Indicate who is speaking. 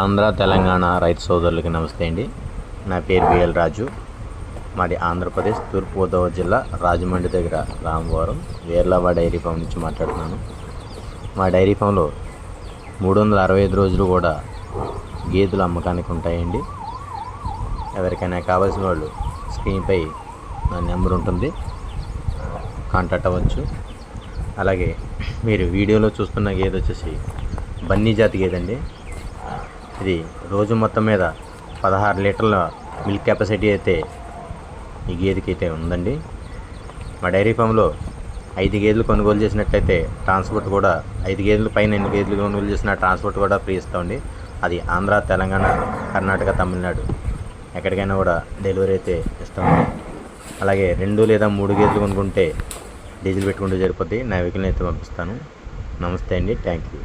Speaker 1: ఆంధ్ర తెలంగాణ రైతు సోదరులకి నమస్తే అండి. నా పేరు బిఎల్ రాజు. మాది ఆంధ్రప్రదేశ్ తూర్పుగోదావరి జిల్లా రాజమండ్రి దగ్గర రామవరం వేర్లవ్వ డైరీ ఫామ్ నుంచి మాట్లాడుతున్నాను. మా డైరీ ఫామ్లో మూడు వందల అరవై ఐదు రోజులు కూడా గేదెలు అమ్మకానికి ఉంటాయండి. ఎవరికైనా కావాల్సిన వాళ్ళు స్క్రీన్పై నా నెంబర్ ఉంటుంది. కాంటాక్ట్ అవ్వచ్చు. అలాగే మీరు వీడియోలో చూస్తున్న గేదె వచ్చేసి బన్నీ జాతి గేదె అండి. ఇది రోజు మొత్తం మీద పదహారు లీటర్ల మిల్క్ కెపాసిటీ అయితే ఈ గేదెకి అయితే ఉందండి. మా డైరీ ఫామ్లో ఐదు గేదెలు కొనుగోలు చేసినట్లయితే ట్రాన్స్పోర్ట్ కూడా ఐదు గేదెల పైన ఎన్ని గేదెలు కొనుగోలు చేసిన ట్రాన్స్పోర్ట్ కూడా ఫ్రీ ఇస్తామండి. అది ఆంధ్ర తెలంగాణ కర్ణాటక తమిళనాడు ఎక్కడికైనా కూడా డెలివరీ అయితే ఇస్తామండి. అలాగే రెండు లేదా మూడు గేదెలు కొనుక్కుంటే డీజిల్ పెట్టుకుంటే సరిపోద్ది. నా వెహికల్ని అయితే పంపిస్తాను. నమస్తే అండి. Thank you.